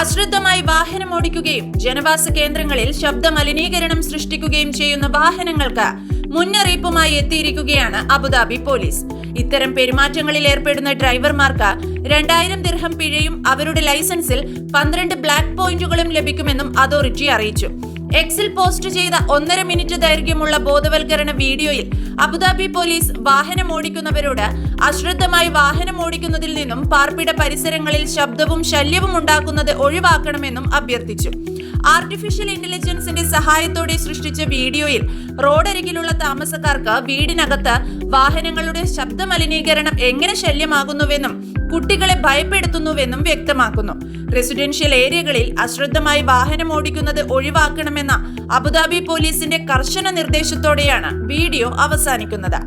അശ്രദ്ധമായി വാഹനം ഓടിക്കുകയും ജനവാസ കേന്ദ്രങ്ങളിൽ ശബ്ദ മലിനീകരണം സൃഷ്ടിക്കുകയും ചെയ്യുന്ന വാഹനങ്ങൾക്ക് മുന്നറിയിപ്പുമായി എത്തിയിരിക്കുകയാണ് അബുദാബി പോലീസ്. ഇത്തരം പെരുമാറ്റങ്ങളിൽ ഏർപ്പെടുന്ന ഡ്രൈവർമാർക്ക് രണ്ടായിരം ദിർഹം പിഴയും അവരുടെ ലൈസൻസിൽ പന്ത്രണ്ട് ബ്ലാക്ക് പോയിന്റുകളും ലഭിക്കുമെന്നും അതോറിറ്റി അറിയിച്ചു. എക്സിൽ പോസ്റ്റ് ചെയ്ത ഒന്നര മിനിറ്റ് ദൈർഘ്യമുള്ള ബോധവൽക്കരണ വീഡിയോയിൽ അബുദാബി പോലീസ് വാഹനം ഓടിക്കുന്നവരോട് അശ്രദ്ധമായി വാഹനം ഓടിക്കുന്നതിൽ നിന്നും പാർപ്പിട പരിസരങ്ങളിൽ ശബ്ദവും ശല്യവും ഉണ്ടാക്കുന്നത് ഒഴിവാക്കണമെന്നും അഭ്യർത്ഥിച്ചു. ആർട്ടിഫിഷ്യൽ ഇന്റലിജൻസിന്റെ സഹായത്തോടെ സൃഷ്ടിച്ച വീഡിയോയിൽ റോഡരികിലുള്ള താമസക്കാർക്ക് വീടിനകത്ത് വാഹനങ്ങളുടെ ശബ്ദമലിനീകരണം എങ്ങനെ ശല്യമാകുന്നുവെന്നും കുട്ടികളെ ഭയപ്പെടുത്തുന്നുവെന്നും വ്യക്തമാക്കുന്നു. റെസിഡൻഷ്യൽ ഏരിയകളിൽ അശ്രദ്ധമായി വാഹനം ഓടിക്കുന്നത് ഒഴിവാക്കണമെന്ന അബുദാബി പോലീസിന്റെ കർശന നിർദ്ദേശത്തോടെയാണ് വീഡിയോ അവസാനിക്കുന്നത്.